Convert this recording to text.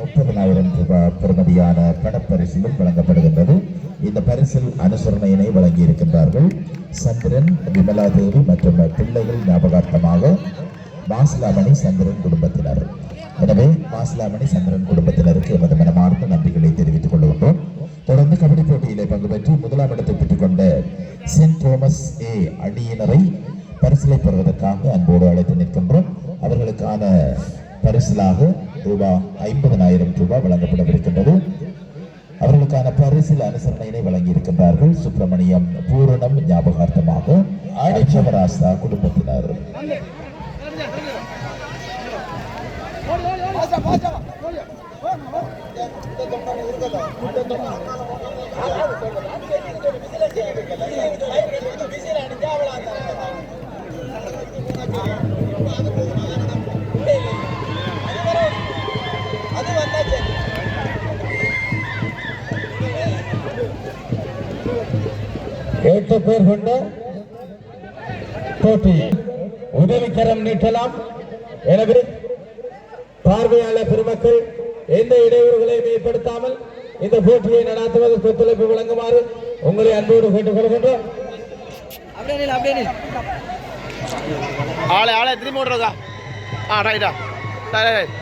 முப்பதனாயிரம் ரூபாய் பெறுமதியான பணப்பரிசிலும் வழங்கப்படுகின்றது. இந்த பரிசில் அனுசரணையினை வழங்கி இருக்கின்றார்கள் சந்திரன் விமலாதேவி மற்றும் பிள்ளைகள் ஞாபகார்த்தமாக வாசலாமணி சந்திரன் குடும்பத்தினர். எனவே வாசலாமணி சந்திரன் குடும்பத்தினருக்கு எமது மனமார்ந்த நன்றிகளை தெரிவித்துக் கொள்கின்றோம். தொடர்ந்து கபடி போட்டியிலே பங்கு பெற்று முதலாம் இடத்தை பெற்றுக் கொண்ட சென்ட் தோமஸ் ஏ. அணியினரை பரிசிலை பெறுவதற்காக அன்போடு அழைத்து நிற்கின்றோம். அவர்களுக்கான பரிசிலாக ரூபாய் ஐம்பதனாயிரம் ரூபாய் வழங்கப்படவிருக்கின்றது அவர்களுக்கான பரிசில் அனுசரணையினை வழங்கி இருக்கின்றார்கள் சுப்பிரமணியம் பூரணம் ஞாபகார்த்தமாக ஆடிச்சவராசா குடும்பத்தினர் எட்டு பேர் கொண்ட போட்டி. உதவிக்கரம் நீட்டலாம். எனவே பார்வையாளர் பெருமக்கள் எந்த இடையூறுகளையும் ஏற்படுத்தாமல் இந்த போட்டியை நடாத்துவதற்கு ஒத்துழைப்பு வழங்குமாறு உங்களை அன்போடு கேட்டுக் கொள்கின்றோம் ஆளை ஆளை திரும்பி விட்றதா ஆ ரைட்டா ரைட்